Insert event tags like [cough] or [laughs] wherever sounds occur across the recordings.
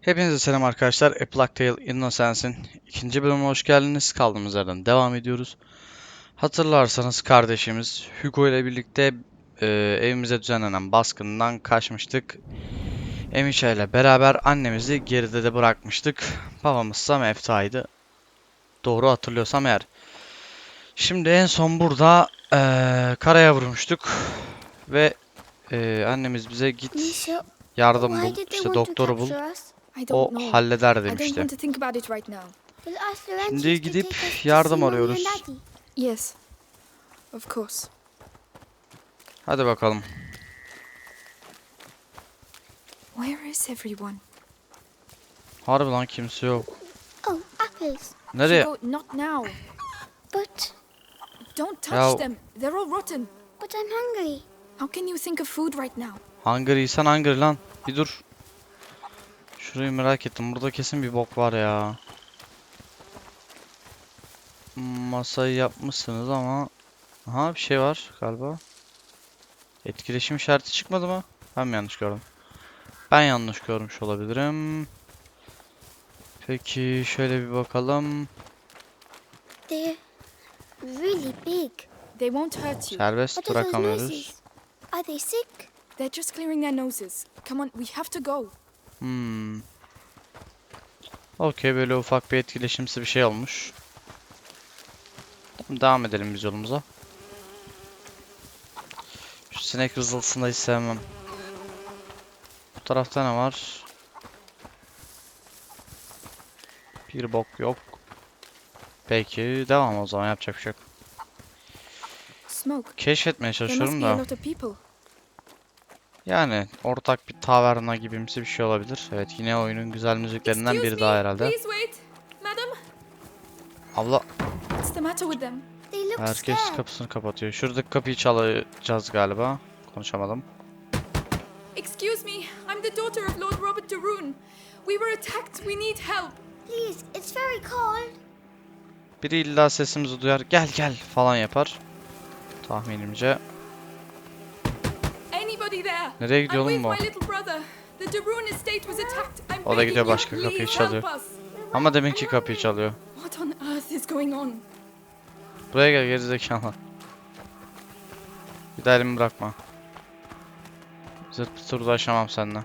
Hepinize selam arkadaşlar. A Plague Tale Innocence'in ikinci bölümüne hoş geldiniz. Kaldığımız yerden devam ediyoruz. Hatırlarsanız kardeşimiz Hugo ile birlikte e, evimize düzenlenen baskından kaçmıştık. Emişa ile beraber annemizi geride de bırakmıştık. Babamız Mefta'ydı. Doğru hatırlıyorsam eğer. Şimdi en son burada e, karaya vurmuştuk. Ve e, annemiz bize git yardım bul, işte doktoru bul. O don't know. halleder I don't demişti. want to think about it right now. We'll ask the Laurentians Şimdi gidip yardım arıyoruz. Yes, of course. Hadi bakalım. Where is everyone? Harbi lan kimse yok. Oh, apples. Nereye? Not now. But, Don't touch Ya- them. They're all rotten. but I'm hungry. How can you think of food right now? Hungry'sen hungry lan. Bir dur. Şurayı merak ettim. Burada kesin bir bok var ya. Masayı yapmışsınız ama... Aha bir şey var galiba. Etkileşim işareti çıkmadı mı? Ben mi yanlış gördüm? Ben yanlış görmüş olabilirim. Peki şöyle bir bakalım. They're really big. They won't hurt you. Serbest What are those bırakamıyoruz. noises? Are they sick? They're just clearing their noses. Come on, we have to go. Hmm. Okey böyle ufak bir etkileşimsi bir şey olmuş. Tamam, Devam edelim biz yolumuza. Şu sinek vızıltısını da hiç sevmem. Bu tarafta ne var? Bir bok yok. Peki devam o zaman yapacak bir şey yok. Keşfetmeye çalışıyorum da. Yani ortak bir taverna gibimsi bir şey olabilir. Evet yine oyunun güzel müziklerinden Excuse biri daha herhalde. Abla Herkes kapısını kapatıyor. Şuradaki kapıyı çalacağız galiba. Konuşamadım. Excuse me, I'm the daughter of Lord Robert de Rune. We were attacked. We need help. Please, it's very cold. Biri illa sesimizi duyar. Gel gel falan yapar. Tahminimce. Nereye gidiyor oğlum bu? my little brother. The de Rune estate was attacked. I'm O da gidiyor başka kapıyı please çalıyor. help us. Ama deminki kapıyı çalıyor. What on earth is going on? Buraya gel gerizekalı. Bir daha elimi bırakma. Zırt pıtır uğraşamam seninle.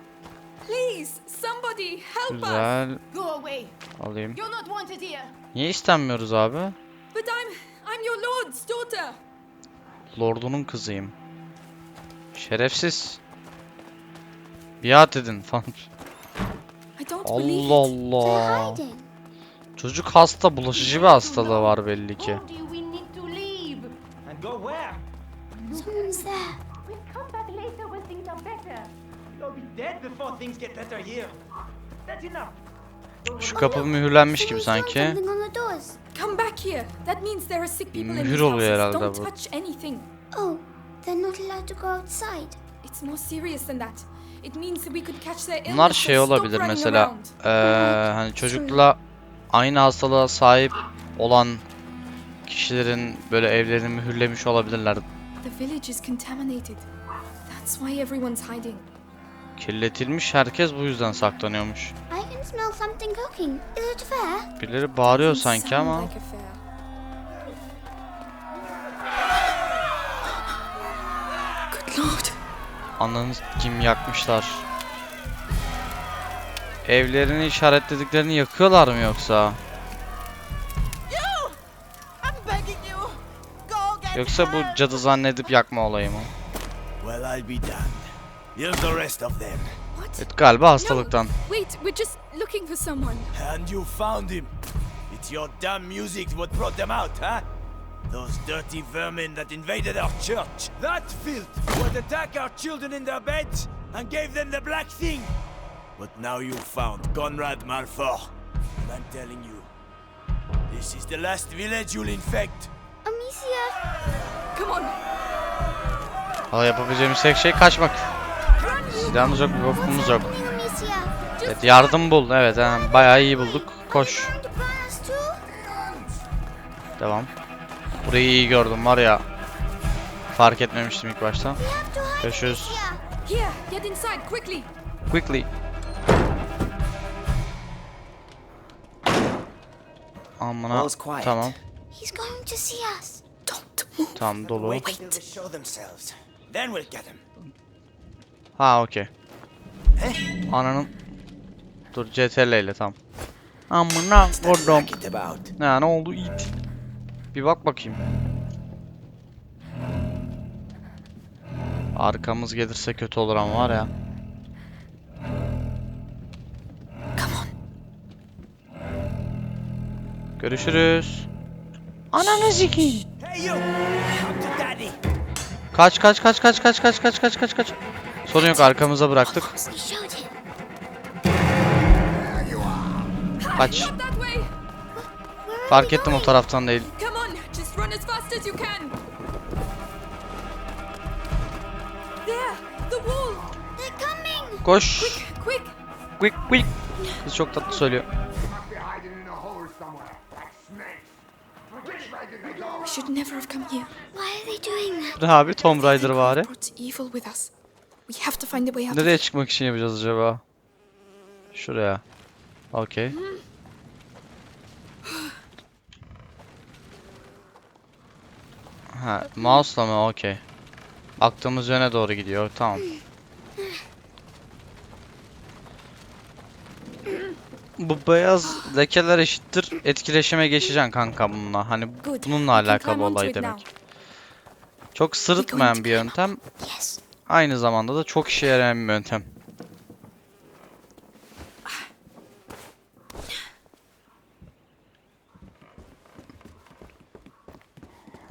Please, somebody help us. Güzel. Go away. Alayım. You're not wanted here. Niye istenmiyoruz abi? Lordunun kızıyım. Şerefsiz. Biat edin falan. Allah Allah. Çocuk hasta, bulaşıcı bir hastalığı var belli ki. Şu kapı mühürlenmiş gibi sanki. Mühür oluyor herhalde bu. They're not allowed to go outside. It's more serious than that. It means that we could catch their illness. Bunlar şey olabilir running mesela. around. Eee hani çocukla aynı hastalığa sahip olan kişilerin böyle evlerini mühürlemiş olabilirler. The village is contaminated. That's why everyone's hiding. Kirletilmiş herkes bu yüzden saklanıyormuş. I can smell something cooking. Is it fair? Birileri bağırıyor sanki ama. like Ananı kim yakmışlar. Evlerini işaretlediklerini yakıyorlar mı yoksa? I'm begging you. Go get Yoksa bu cadı zannedip yakma olayı mı? Well, I'll be damned. Here's the rest of them. What? Evet galiba hastalıktan. Wait, we're just looking for someone. And you found him. It's your damn music what brought them out, huh? Those dirty vermin that invaded our church. That filth would attack our children in their beds and gave them the black thing. But now you found Conrad Malfour. And I'm telling you, this is the last village you'll infect. Amicia, Come on. Valla yapabileceğimiz tek şey kaçmak. Silahımız yok, bir bokumuz yok. Evet yardım bul. Evet yani bayağı iyi bulduk. Koş. Devam. Burayı iyi gördüm var ya. Fark etmemiştim ilk başta. Görüşürüz. Quickly. Amına. Tamam. He's going to see us. Don't move. Tam dolu. Then we'll get him. Ha okey. Ananın Dur CTRL ile tam. Amına kodum. Ne ne oldu it? Bir bak bakayım. Arkamız gelirse kötü olur ama var ya. Come on. Görüşürüz. Ananı sikeyim. Kaç kaç kaç kaç kaç kaç kaç kaç kaç kaç. Sorun yok arkamıza bıraktık. Kaç. Not that way. Where are Fark ettim o taraftan değil. Just run as fast as you can. There, the wall. They're coming. Koş. Quick. Quick quick. Kız çok tatlı söylüyor. We should never have come here. Why are they doing that? Ne abi Tomb Raider var Brought evil with us. We have to find a way out. Nereye çıkmak için yapacağız acaba? Şuraya. Okey. Ha, mouse'la mı? Okey. Baktığımız yöne doğru gidiyor. Tamam. Bu beyaz lekeler eşittir etkileşime geçeceksin kanka bununla. Hani bununla alakalı olay demek. Çok sırıtmayan bir yöntem. Aynı zamanda da çok işe yarayan bir yöntem.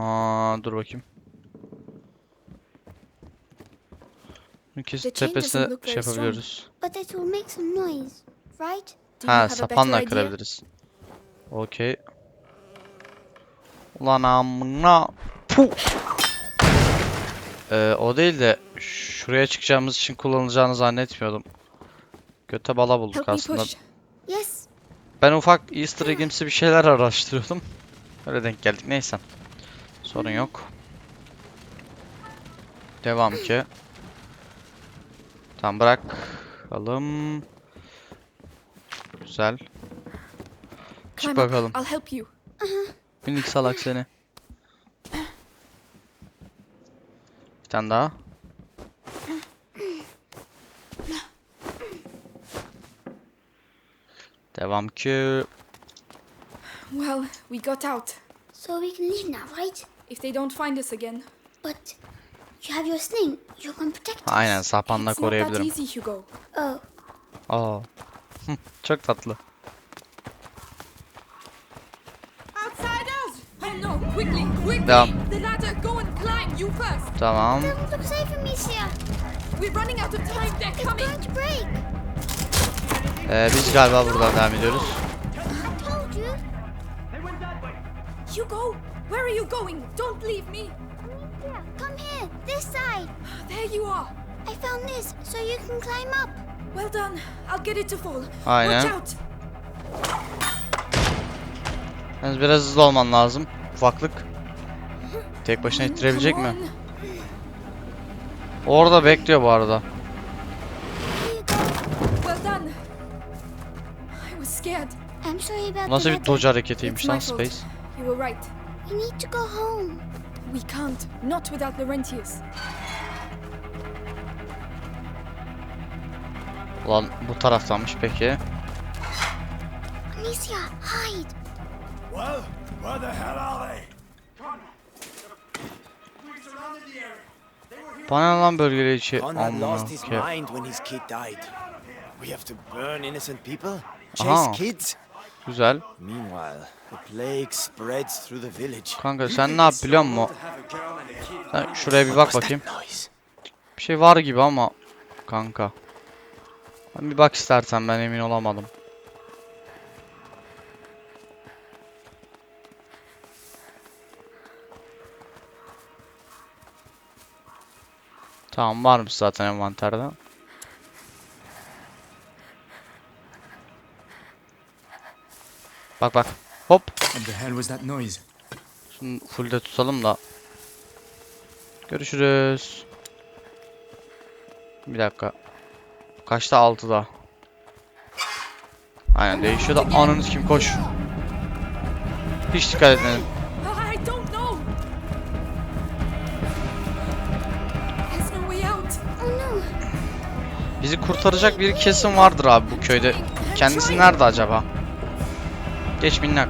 Ha, dur bakayım. Kesin tepesine şey yapabiliyoruz. Ha, sapanla kırabiliriz. Okey. Ulan amına. Puh. Ee, o değil de şuraya çıkacağımız için kullanılacağını zannetmiyordum. Göte bala bulduk aslında. Ben ufak easter egg'imsi bir şeyler araştırıyordum. Öyle denk geldik. Neyse. Sorun yok. Devam ki. Tamam bırakalım. Güzel. Çık bakalım. I'll help you. Minik salak seni. Bir tane daha. Devam ki. Well, we got out. So we can leave now, right? If they don't find us again, But you have your sling. You can protect us. Aynen sapanla it's not that koruyabilirim. easy, Hugo. Oh, Aa. [laughs] Çok tatlı. Outsiders! Oh no! Quickly, quickly! Devam. The ladder. Go and climb. You first. Tamam. don't look safe, Amicia. We're running out of time. They're It's coming. going to break. Ee, biz galiba buradan devam ediyoruz. I told you. They went that way. Hugo, where are you going? Don't leave me. Amicia, come here. This side. There you are. I found this, so you can climb up. Well done. I'll get it to fall. Aynen. Watch out. Yalnız biraz hızlı olman lazım. Ufaklık. Tek başına ittirebilecek Come mi? Orada bekliyor bu arada. Here you go. Well done. I was scared. I'm sorry about Nasıl bir dodge hareketiymiş lan. Space. We need to go home. We can't. Not without Laurentius. Ulan bu taraftanmış peki. Amicia, hide. Well, where the hell are they? Bana lan bölgeleyici. Conrad lost his ke- mind when his kid died. We have to burn innocent people? Chase kids? Güzel. Kanka sen ne yap biliyor musun? Sen şuraya bir bak bakayım. Bir şey var gibi ama kanka. Bir bak istersen ben emin olamadım. Tamam varmış zaten envanterde. Bak bak. Hop. What the hell was that noise? Şunu fullde tutalım da. Görüşürüz. Bir dakika. Kaçta? 6'da. Aynen değişiyor da ananız kim koş. Hiç dikkat etmedim. Oh no. Bizi kurtaracak bir kesim vardır abi bu köyde. Kendisi nerede acaba? Geç minnak.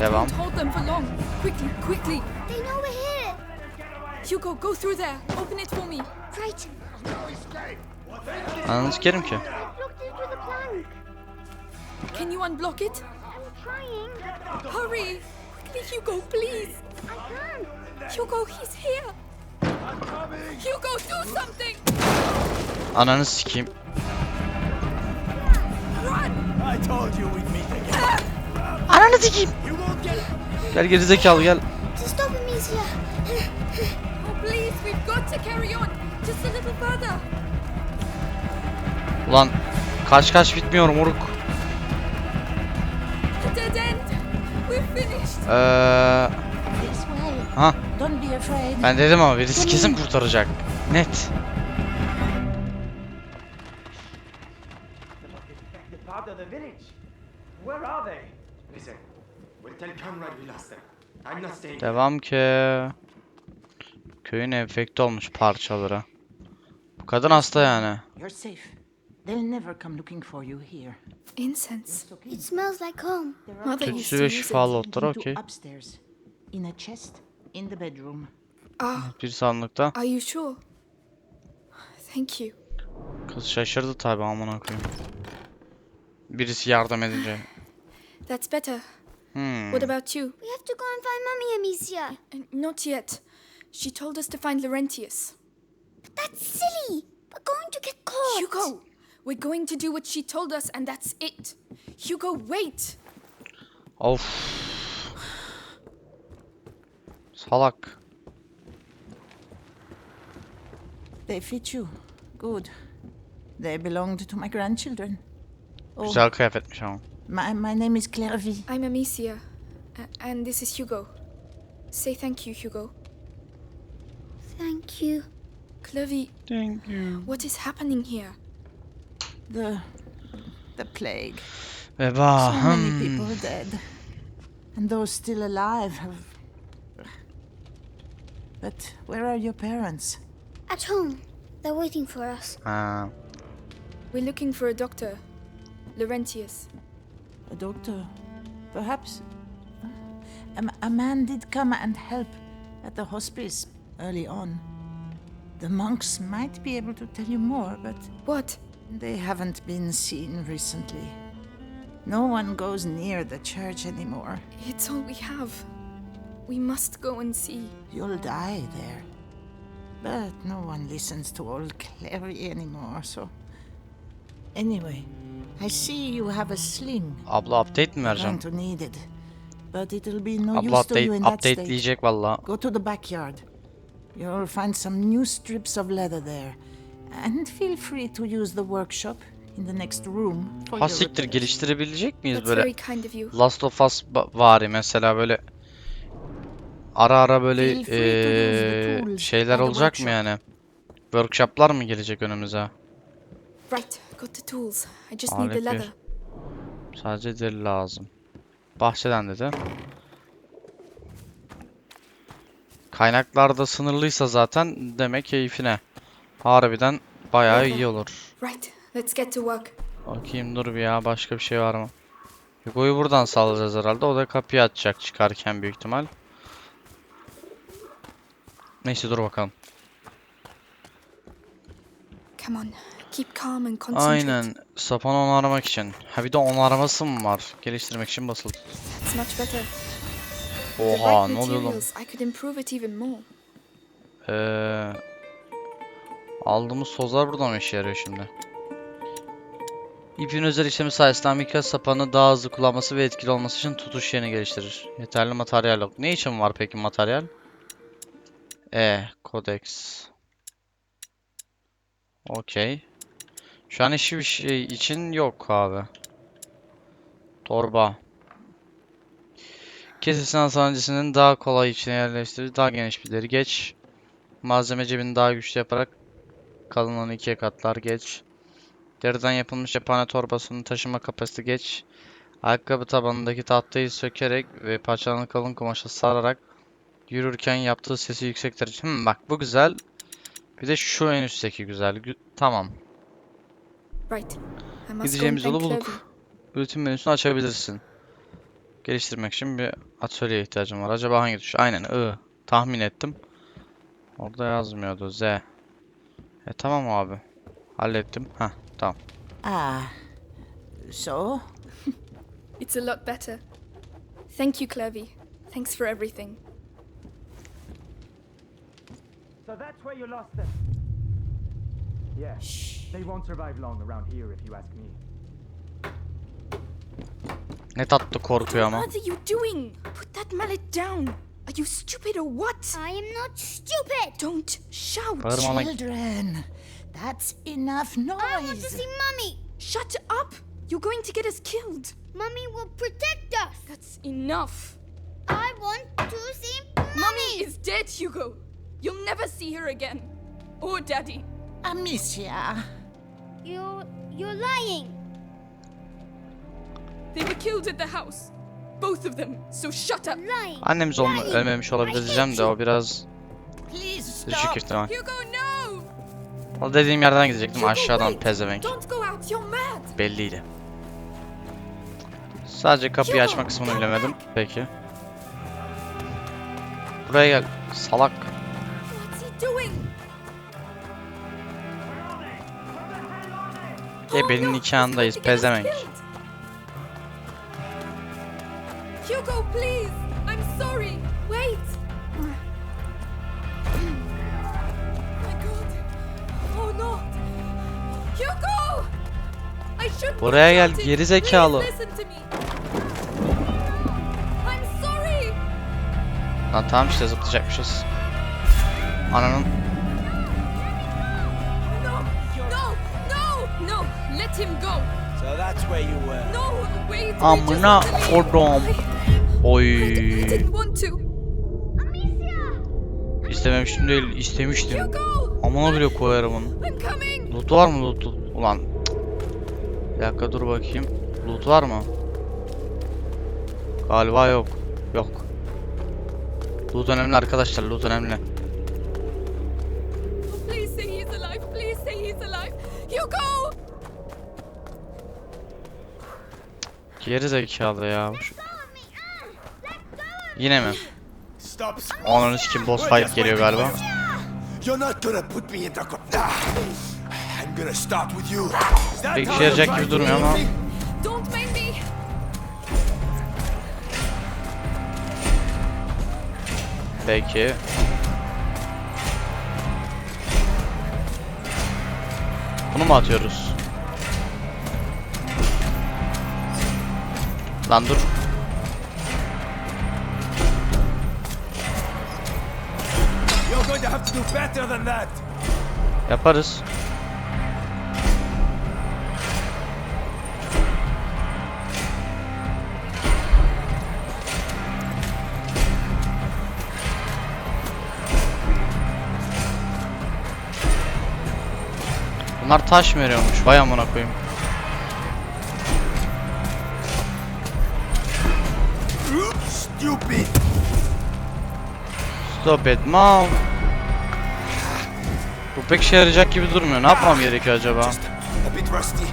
Devam. Don't hold them for long. Quickly, quickly. They know we're here. Hugo, go through there. Open it for me. Right. Ananı sikerim ki. Looked into the plank. Can you unblock it? I'm trying. Hurry! Quickly, Hugo, please. I can't. Hugo, he's here. Hugo, do something. Ananı sikeyim. Carry on. Just a little further. Ulan kaç kaç bitmiyor moruk. A dead end. We're finished. Eee This way. ha Don't be afraid. ben dedim ama birisi kesin kurtaracak. Net. Village. Where are they? Listen, we'll tell Conrad we lost them. I'm not staying. Devam ki. Köyün enfekte olmuş parçaları. Bu kadın hasta yani. You're safe. They'll never come looking for you here. Incense. It smells like home. Mother used Tütsü to ve şifalı otlar okey. upstairs, in a chest, in the bedroom. Ah, Bir sandıkta. are you sure? Thank you. Kız şaşırdı tabi amına koyayım. Birisi yardım edince. That's better. Hmm. What about you? We have to go and find Mummy Amicia. Uh, Not yet. She told us to find Laurentius. But that's silly. We're going to get caught. Hugo, we're going to do what she told us, and that's it. Hugo, wait. Of. Salak. They fit you. Good. They belonged to my grandchildren. Oh, Güzel kıyafetmiş ama. my, my name is Clairvy. I'm Amicia, a- and this is Hugo. Say thank you, Hugo. Thank you. Clovey, Thank you. what is happening here? The, the plague. Veba. So many hmm. people dead. And those still alive have... But where are your parents? At home. They're waiting for us. Ha. We're looking for a doctor. Laurentius. A doctor? Perhaps? A man did come and help at the hospice early on. The monks might be able to tell you more, but What? they haven't been seen recently. No one goes near the church anymore. It's all we have. We must go and see. You'll die there. But no one listens to old Clary anymore, so. Anyway, I see you have a sling. Abla update mi Going vereceğim? to need it. But it'll be no Abla use to you in that state. updateleyecek valla. Go to the backyard. You'll find some new strips of leather there. And feel free to use the workshop in the next room for Ha your siktir repairs. geliştirebilecek miyiz That's böyle? very kind of you. Last of Us ba- vari mesela böyle ara ara böyle Feel free to use the eee, tools şeyler at the olacak mı workshop. yani? Workshoplar mı gelecek önümüze? Right, got the tools. I just need the Alet leather. Sadece deri lazım. Bahçeden dedi. Kaynaklarda sınırlıysa zaten demek keyfine. Harbiden bayağı iyi olur. Right, let's get to work. Bakayım dur bir ya başka bir şey var mı? Hugo'yu buradan salacağız herhalde. O da kapıyı açacak çıkarken büyük ihtimal. Neyse dur bakalım. Come on, keep calm and concentrate. Aynen. Sapanı onarmak için. Ha bir de onarması mı var? Geliştirmek için basılı. That's much better. Oha ne oluyor materials, I could improve it even more. Ee, aldığımız tozlar burada mı işe yarıyor şimdi? İpin özel işlemi sayesinde Amica sapanı daha hızlı kullanması ve etkili olması için tutuş yerini geliştirir. Yeterli materyal yok. Ne için var peki materyal? E, kodeks. Okey. Şu an işi bir şey için yok abi. Torba. Kesesinin hastanecisinin daha kolay içine yerleştirir. Daha geniş bir deri. Geç. Malzeme cebini daha güçlü yaparak kalınlığını ikiye katlar. Geç. Deriden yapılmış cephane torbasının taşıma kapasitesi geç. Ayakkabı tabanındaki tahtayı sökerek ve paçanın kalın kumaşa sararak yürürken yaptığı sesi yüksektir. Hmm, bak bu güzel. Bir de şu en üstteki güzel. Gü- tamam. Right. I must go and Gideceğimiz yolu bulduk. Üretim menüsünü açabilirsin. Geliştirmek için bir atölyeye ihtiyacım var. Acaba hangi tuş? Aynen I. Tahmin ettim. Orada yazmıyordu. Z. E tamam abi. Hallettim. Heh tamam. Ah. So? [laughs] It's a lot better. Thank you, Clevie. Thanks for everything. So that's where you lost them. Yeah. They won't survive long around here if you ask me. Ne tatlı korkuyor ama. What are you doing? Put that mallet down. Are you stupid or what? I am not stupid. Don't shout. Bağırma. Children, that's enough noise. I want to see Mummy. Shut up! You're going to get us killed. Mummy will protect us. That's enough. I want to see Mummy Mummy. is dead, Hugo. You'll never see her again. Or Daddy. Amicia. You you're lying. They were killed at the house. Both of them. So shut up. Lying. Annemiz onun lying. ölmemiş olabilir diyeceğim de o biraz Please düşük stop. ihtimal. Hugo, no! O dediğim yerden gidecektim Hugo, aşağıdan wait. pezevenk. Don't go out. You're mad. Belliydi. Sadece kapıyı açma kısmını bilemedim. Peki. Buraya gel. Salak. Gebenin nikahındayız, killed. Hugo, please. I'm sorry. Wait. Oh no. Hugo! I should Buraya gel, geri zekalı. Lan tamam işte zıplayacakmışız. Ananın. Amına kodum. Oy. I didn't want to. İstememiştim değil, istemiştim. Amına bile koyarım onu. I'm coming. Loot var mı loot? Ulan. Bir dakika dur bakayım. Loot var mı? Galiba yok. Yok. Loot önemli arkadaşlar, loot önemli. Geri zekalı ya. Şu- Yine mi? Ananı sikim boss fight geliyor galiba. Pek işe yarayacak gibi durmuyor ama. Peki. Bunu mu atıyoruz? Than that. Yaparız. Bunlar taş mı veriyormuş? Vay amına koyayım. Stupid. Stop it, mom. Bu pek işe yarayacak gibi durmuyor. Ne yapmam gerekiyor acaba? Just a bit rusty.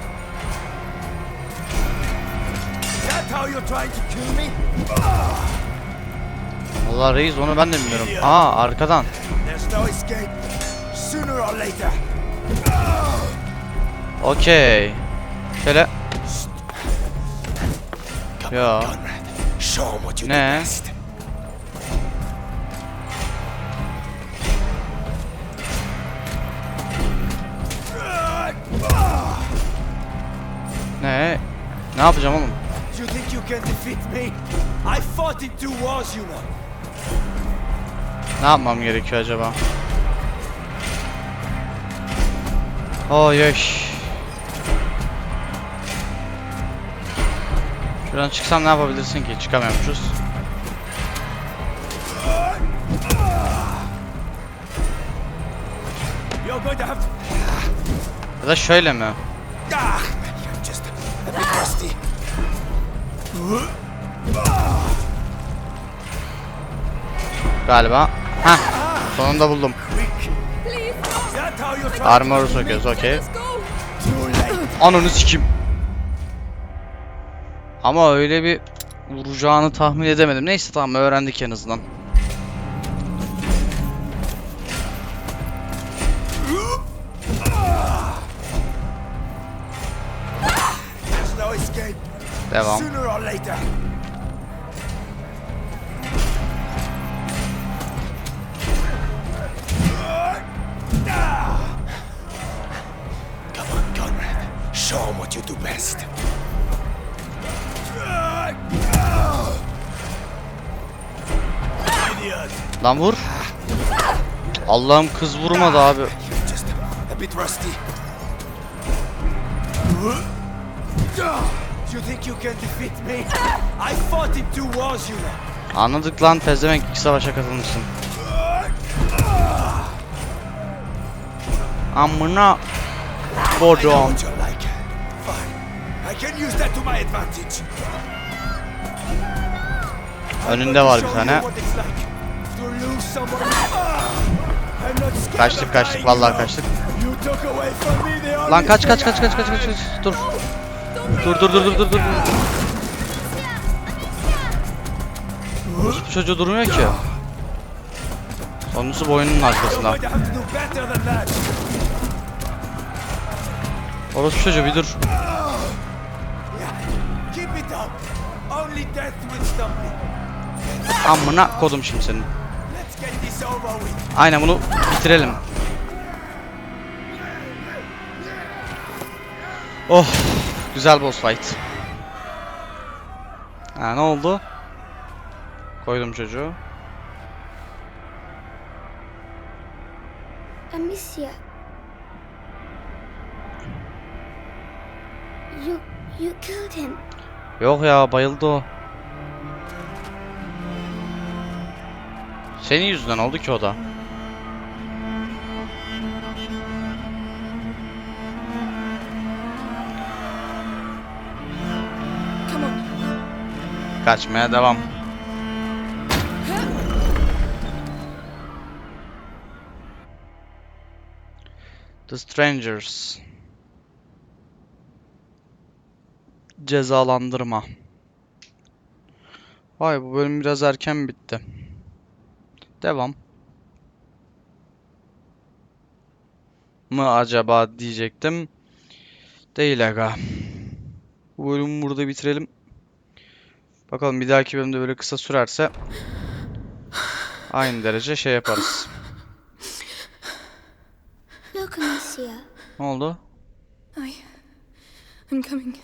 Allah reis onu ben de bilmiyorum. Aa arkadan. Okey. Şöyle. Ya. Ne? Ne? Ne yapacağım oğlum? You think you can defeat me? I fought in two wars, you know. Ne yapmam gerekiyor acaba? Oy oy. Şuradan çıksam ne yapabilirsin ki? Çıkamıyormuşuz. Ya da şöyle mi? Galiba. Heh. Sonunda buldum. Armor'u söküyoruz. Okey. Ananı sikim. Ama öyle bir vuracağını tahmin edemedim. Neyse tamam öğrendik en azından. Devam. Lan vur. Allah'ım kız vurmadı abi. Anladık lan pezevenk iki savaşa katılmışsın. Amına advantage. Önünde var bir tane. Kaçtık kaçtık vallahi kaçtık. Lan kaç kaç kaç kaç kaç kaç kaç. Dur. Dur dur dur dur dur dur. Bu çocuğu durmuyor ki. Sonuncusu boynunun arkasında. Orospu çocuğu bir dur. Amına kodum şimdi senin. Aynen bunu bitirelim. Oh, güzel boss fight. Ha ne oldu? Koydum çocuğu. Amicia. You you killed him. Yok ya bayıldı o. Senin yüzünden oldu ki o da. Kaçmaya devam. The Strangers. Cezalandırma. Vay bu bölüm biraz erken bitti. Devam. Mı acaba diyecektim. Değil aga. Bu bölümü burada bitirelim. Bakalım bir dahaki bölümde böyle kısa sürerse aynı derece şey yaparız. Ne oldu? I. I'm coming.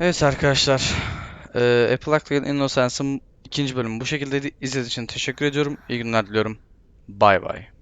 Evet arkadaşlar. Eee A Plague Innocence'ın ikinci bölümü bu şekilde izlediğiniz için teşekkür ediyorum. İyi günler diliyorum. Bay bay.